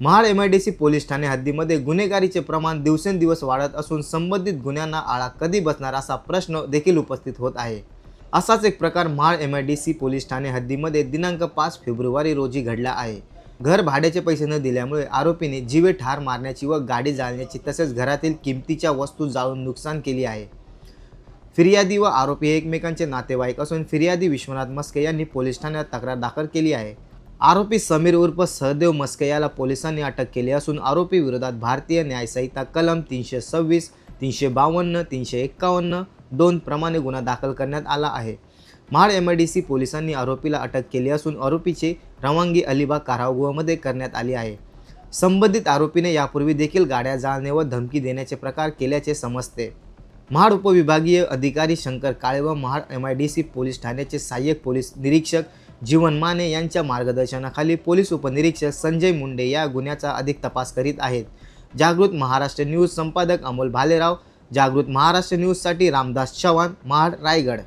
Mahad M I D C police Thane हद्दीमध्ये गुन्हेगारीचे प्रमाण दिवसेंदिवस वाढत असून संबंधित गुन्ह्यांना आळा कधी बसणार असा प्रश्न देखील उपस्थित होत आहे. असाच एक प्रकार Mahad M I D C police Thane हद्दीमध्ये दिनांक पाच फेब्रुवारी रोजी घडला आहे. घर भाड्याचे पैसे न दिल्यामुळे आरोपीने जीवे ठार मारण्याची व गाडी जाळण्याची तसेच घरातील किमतीच्या वस्तू जाळून नुकसान केली आहे. फिर्यादी व आरोपी हे एकमेकांचे नातेवाईक असून फिर्यादी विश्वनाथ मस्के यांनी पोलीस ठाण्यात तक्रार दाखल केली आहे. आरोपी समीर उर्फ सहदेव मस्के याला पोलिसांनी अटक केली असून आरोपी विरोधात भारतीय न्यायसंहिता कलम तीनशे सव्वीस तीनशे बावन्न तीनशे एक्कावन्न दोन प्रमाणे गुन्हा दाखल करण्यात आला आहे. Mahad M I D C पोलिसांनी आरोपीला अटक केली असून आरोपीची रवानगी अलिबाग कारागृहामध्ये करण्यात आली आहे. संबंधित आरोपीने यापूर्वी देखील गाड्या जाळणे व धमकी देण्याचे प्रकार केल्याचे समजते. महाड उपविभागीय अधिकारी शंकर काळे व Mahad M I D C police ठाण्याचे सहाय्यक पोलीस निरीक्षक जीवन माने यांच्या मार्गदर्शनाखाली पोलीस उपनिरीक्षक संजय मुंडे या गुन्ह्याचा अधिक तपास करीत आहेत. जागृत महाराष्ट्र न्यूज संपादक अमोल भालेराव जागृत महाराष्ट्र न्यूजसाठी रामदास चव्हाण महाड रायगड.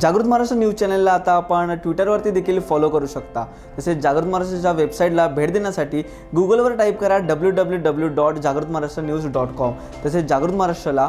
जागृत महाराष्ट्र न्यूज चॅनलला आता आपण ट्विटरवरती देखील फॉलो करू शकता. तसेच जागृत महाराष्ट्राच्या वेबसाईटला भेट देण्यासाठी गुगलवर टाईप करा डब्ल्यू डब्ल्यू डब्ल्यू डॉट जागृत महाराष्ट्र न्यूज डॉट कॉम तसेच जागृत महाराष्ट्राला